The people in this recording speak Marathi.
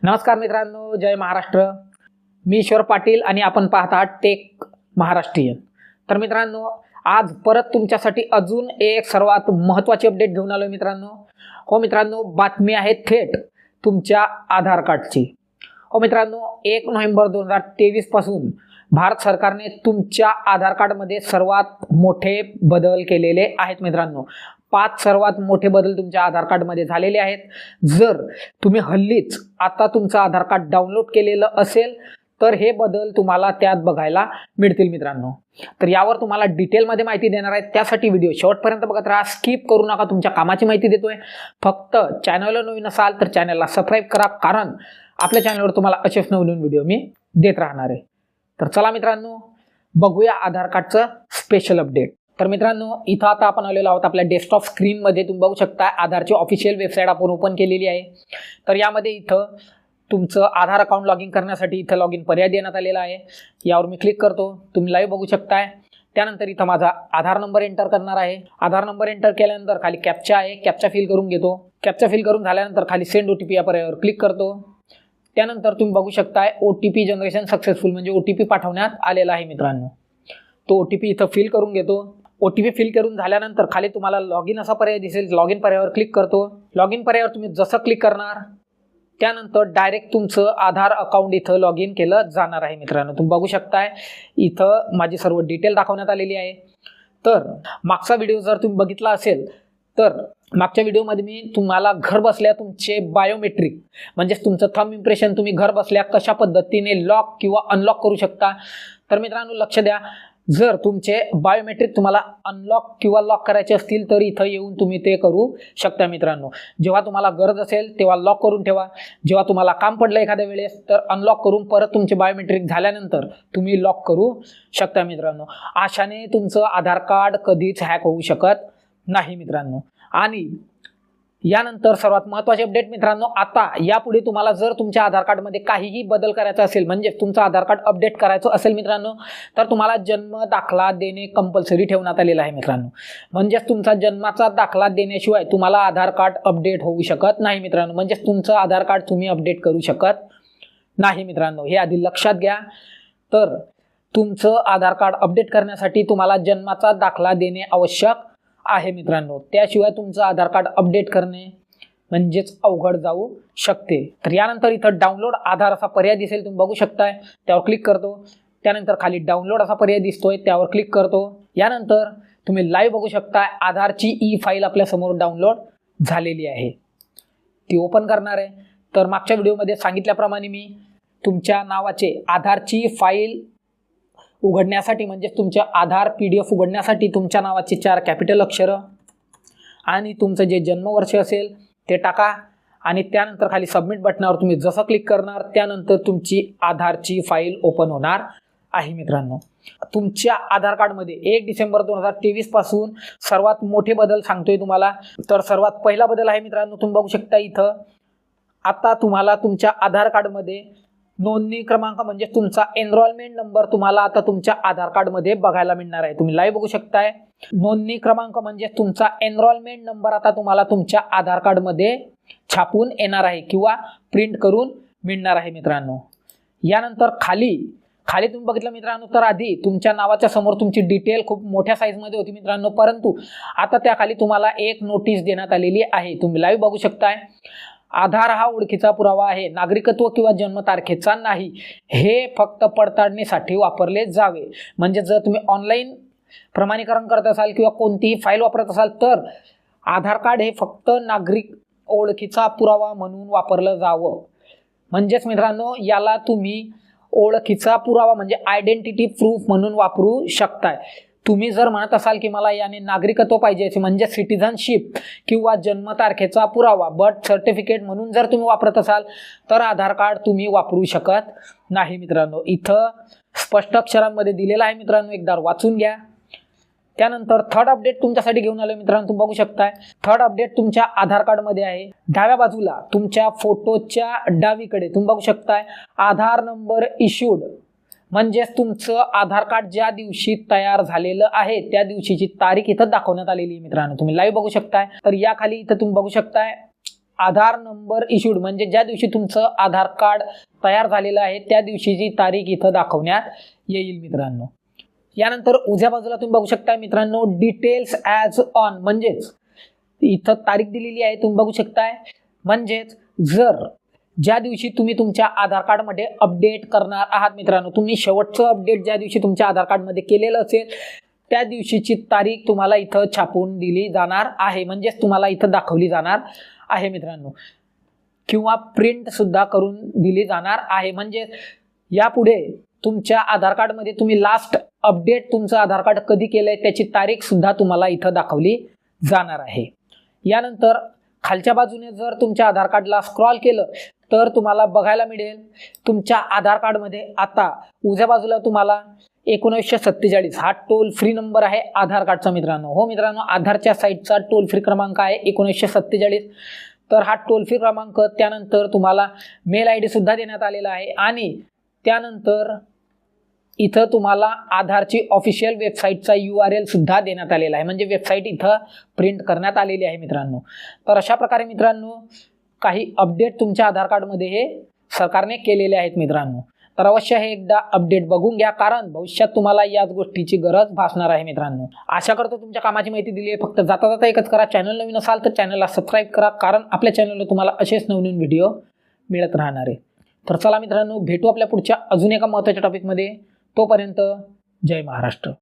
नमस्कार मित्रांनो जय महाराष्ट्र. मी ईश्वर पाटील आणि आपण पाहत आहात टेक महाराष्ट्रीयन. तर मित्रांनो आज परत तुमच्यासाठी अजून एक सर्वात महत्त्वाची अपडेट घेऊन आलो मित्रांनो. हो मित्रांनो बातमी आहे थेट तुमच्या आधार कार्डची. हो मित्रांनो एक नोव्हेंबर दोन हजार तेवीसपासून भारत सरकारने तुमच्या आधार कार्डमध्ये सर्वात मोठे बदल केलेले आहेत मित्रांनो. पाच सर्वात मोठे बदल तुमच्या आधार कार्डमध्ये झालेले आहेत. जर तुम्ही हल्लीच आता तुमचं आधार कार्ड डाउनलोड केलेलं असेल तर हे बदल तुम्हाला त्यात बघायला मिळतील मित्रांनो. तर यावर तुम्हाला डिटेलमध्ये माहिती देणार आहे त्यासाठी व्हिडिओ शेवटपर्यंत बघत राहा. स्किप करू नका. तुमच्या कामाची माहिती देतोय. फक्त चॅनलला नवीन असाल तर चॅनलला सबस्क्राईब करा. कारण आपल्या चॅनलवर तुम्हाला असेच नवीन व्हिडिओ मी देत राहणार आहे. तर चला मित्रांनो बघूया आधार कार्डचं स्पेशल अपडेट तर मित्रांनो इथं आता आपण आलेलो आहोत आपल्या डेस्कटॉप स्क्रीनमध्ये तुम्ही बघू शकता आधारची ऑफिशियल वेबसाईट आपण ओपन केलेली आहे. तर यामध्ये इथं तुमचं आधार अकाउंट लॉग इन करण्यासाठी इथं लॉग इन पर्याय देण्यात आलेला आहे. यावर मी क्लिक करतो. तुम्ही लाईव्ह बघू शकताय. त्यानंतर इथं माझा आधार नंबर एंटर करणार आहे. आधार नंबर एंटर केल्यानंतर खाली कॅप्चा आहे. कॅप्चा फिल करून घेतो. कॅप्चा फिल करून झाल्यानंतर खाली सेंड ओ टी पी या पर्यायावर क्लिक करतो. त्यानंतर तुम्ही बघू शकताय O T P generation successful म्हणजे ओ टी पी पाठवण्यात आलेला आहे मित्रांनो. तो ओ टी पी इथं फिल करून घेतो. ओ टी पी फिल करून झाल्यानंतर खाली तुम्हाला लॉग इन असा पर्याय दिसेल. लॉग इन पर्यायावर क्लिक करतो. लॉग इन पर्यायावर तुम्ही जसं क्लिक करणार त्यानंतर डायरेक्ट तुमचं आधार अकाउंट इथं लॉग इन केलं जाणार आहे मित्रांनो. तुम्ही बघू शकताय इथं माझी सर्व डिटेल दाखवण्यात आलेली आहे. तर मागचा व्हिडिओ जर तुम्ही बघितला असेल तर मागच्या व्हिडिओमध्ये मी तुम्हाला घर बसल्या तुमचे बायोमेट्रिक म्हणजेच तुमचं थंब इम्प्रेशन तुम्ही घर बसल्या कशा पद्धतीने लॉक किंवा अनलॉक करू शकता. तर मित्रांनो लक्ष द्या. जर तुमचे बायोमेट्रिक तुम्हाला अनलॉक किंवा लॉक करायचे असतील तर इथं येऊन तुम्ही ते करू शकता मित्रांनो. जेव्हा तुम्हाला गरज असेल तेव्हा लॉक करून ठेवा. जेव्हा तुम्हाला काम पडलं एखाद्या वेळेस तर अनलॉक करून परत तुमचे बायोमेट्रिक झाल्यानंतर तुम्ही लॉक करू शकता मित्रांनो. अशाने तुमचं आधार कार्ड कधीच हॅक होऊ शकत नाही मित्रांनो. आणि यानंतर सर्वात महत्त्वाचे अपडेट मित्रांनो आता यापुढे तुम्हाला जर तुमच्या आधार कार्डमध्ये काहीही बदल करायचा असेल म्हणजे तुमचं आधार कार्ड अपडेट करायचं असेल मित्रांनो तर तुम्हाला जन्म दाखला देणे कंपल्सरी ठेवण्यात आलेला आहे मित्रांनो. म्हणजेच तुमचा जन्माचा दाखला देण्याशिवाय तुम्हाला आधार कार्ड अपडेट होऊ शकत नाही मित्रांनो. म्हणजेच तुमचं आधार कार्ड तुम्ही अपडेट करू शकत नाही मित्रांनो. हे आधी लक्षात घ्या. तर तुमचं आधार कार्ड अपडेट करण्यासाठी तुम्हाला जन्माचा दाखला देणे आवश्यक आहे मित्रांनो. त्याशिवाय तुमचं आधार कार्ड अपडेट करणे म्हणजेच अवघड जाऊ शकते. तर यानंतर इथं डाउनलोड आधार असा पर्याय दिसेल तुम्ही बघू शकताय. त्यावर क्लिक करतो. त्यानंतर खाली डाउनलोड असा पर्याय दिसतोय त्यावर क्लिक करतो. यानंतर तुम्ही लाईव्ह बघू शकताय आधारची ई फाईल आपल्यासमोर डाउनलोड झालेली आहे. ती ओपन करणार आहे. तर मागच्या व्हिडिओमध्ये सांगितल्याप्रमाणे मी तुमच्या नावाचे आधारची फाईल उघडण्यासाठी म्हणजेच तुमच्या आधार पी डी एफ उघडण्यासाठी तुमच्या नावाचे चार कॅपिटल अक्षरं आणि तुमचं जे जन्मवर्ष असेल ते टाका. आणि त्यानंतर खाली सबमिट बटनावर तुम्ही जसं क्लिक करणार त्यानंतर तुमची आधारची फाईल ओपन होणार आहे मित्रांनो. तुमच्या आधार कार्डमध्ये एक डिसेंबर दोन हजार तेवीसपासून सर्वात मोठे बदल सांगतोय तुम्हाला. तर सर्वात पहिला बदल आहे मित्रांनो तुम्ही बघू शकता इथं. आता तुम्हाला तुमच्या आधार कार्डमध्ये नोंदणी क्रमांक म्हणजे तुमचा एनरोलमेंट नंबर तुम्हाला आता तुमच्या आधार कार्डमध्ये बघायला मिळणार आहे. तुम्ही लाईव्ह बघू शकताय. नोंदणी क्रमांक म्हणजे तुमचा एनरोलमेंट नंबर आता तुम्हाला तुमच्या आधार कार्डमध्ये छापून येणार आहे किंवा प्रिंट करून मिळणार आहे मित्रांनो. यानंतर खाली खाली तुम्ही बघितलं मित्रांनो तर आधी तुमच्या नावाच्या समोर तुमची डिटेल खूप मोठ्या साईजमध्ये होती मित्रांनो परंतु आता त्या खाली तुम्हाला एक नोटीस देण्यात आलेली आहे. तुम्ही लाईव्ह बघू शकताय. आधार हा ओळखीचा पुरावा आहे. नागरिकत्व किंवा जन्मतारखेचा नाही. हे फक्त पडताळणीसाठी वापरले जावे. म्हणजे जर तुम्ही ऑनलाईन प्रमाणीकरण करत असाल किंवा कोणतीही फाईल वापरत असाल तर आधार कार्ड हे फक्त नागरिक ओळखीचा पुरावा म्हणून वापरलं जावं. म्हणजेच मित्रांनो याला तुम्ही ओळखीचा पुरावा म्हणजे आयडेंटिटी प्रूफ म्हणून वापरू शकताय. तुम्ही जर म्हणत असाल की मला याने नागरिकत्व पाहिजे म्हणजे सिटिझनशिप किंवा जन्मतारखेचा पुरावा बर्थ सर्टिफिकेट म्हणून जर तुम्ही वापरत असाल तर आधार कार्ड तुम्ही वापरू शकत नाही मित्रांनो. इथं स्पष्ट अक्षरांमध्ये दिलेलं आहे मित्रांनो एकदा वाचून घ्या. त्यानंतर थर्ड अपडेट तुमच्यासाठी घेऊन आलो मित्रांनो तुम्ही बघू शकताय. थर्ड अपडेट तुमच्या आधार कार्डमध्ये आहे. डाव्या बाजूला तुमच्या फोटोच्या डावीकडे तुम्ही बघू शकताय आधार नंबर इश्यूड म्हणजेच तुमचं आधार कार्ड ज्या दिवशी तयार झालेलं आहे त्या दिवशीची तारीख इथं दाखवण्यात आलेली आहे मित्रांनो. तुम्ही लाईव्ह बघू शकताय. तर या खाली इथं तुम्ही बघू शकताय आधार नंबर इश्यूड म्हणजे ज्या दिवशी तुमचं आधार कार्ड तयार झालेलं आहे त्या दिवशीची तारीख इथं दाखवण्यात येईल मित्रांनो. यानंतर उजव्या बाजूला तुम्ही बघू शकता मित्रांनो डिटेल्स ॲज ऑन म्हणजेच इथं तारीख दिलेली आहे तुम्ही बघू शकताय. म्हणजेच जर ज्या दिवशी तुम्ही तुमच्या आधार कार्डमध्ये अपडेट करणार आहात मित्रांनो तुम्ही शेवटचं अपडेट ज्या दिवशी तुमच्या आधार कार्डमध्ये केलेलं असेल त्या दिवशीची तारीख तुम्हाला इथं छापून दिली जाणार आहे. म्हणजेच तुम्हाला इथं दाखवली जाणार आहे मित्रांनो. किंवा प्रिंटसुद्धा करून दिली जाणार आहे. म्हणजे यापुढे तुमच्या आधार कार्डमध्ये तुम्ही लास्ट अपडेट तुमचं आधार कार्ड कधी केलं आहे त्याची तारीखसुद्धा तुम्हाला इथं दाखवली जाणार आहे. यानंतर खालच्या बाजूने जर तुमच्या आधार कार्डला स्क्रॉल केलं तर तुम्हाला बघायला मिळेल. तुमच्या आधार कार्डमध्ये आता उजव्या बाजूला तुम्हाला एकोणीसशे सत्तेचाळीस हा टोल फ्री नंबर आहे आधार कार्डचा मित्रांनो. हो मित्रांनो आधारच्या साईटचा टोल फ्री क्रमांक आहे एकोणीसशे सत्तेचाळीस. तर हा टोल फ्री क्रमांक त्यानंतर तुम्हाला मेल आय डीसुद्धा देण्यात आलेला आहे आणि त्यानंतर इथं तुम्हाला आधारची ऑफिशियल वेबसाईटचा यू आर एल सुद्धा देण्यात आलेला आहे. म्हणजे वेबसाईट इथं प्रिंट करण्यात आलेली आहे मित्रांनो. तर अशा प्रकारे मित्रांनो काही अपडेट तुमच्या आधार कार्डमध्ये हे सरकारने केलेले आहेत मित्रांनो. तर अवश्य हे एकदा अपडेट बघून घ्या कारण भविष्यात तुम्हाला याच गोष्टीची गरज भासणार आहे मित्रांनो. आशा करतो तुमच्या कामाची माहिती दिली आहे. फक्त जाता जाता एकच करा. चॅनल नवीन असाल तर चॅनलला सबस्क्राईब करा कारण आपल्या चॅनलला तुम्हाला असेच नवनवीन व्हिडिओ मिळत राहणार आहे. तर चला मित्रांनो भेटू आपल्या पुढच्या अजून एका महत्त्वाच्या टॉपिकमध्ये तोपर्यंत जय महाराष्ट्र.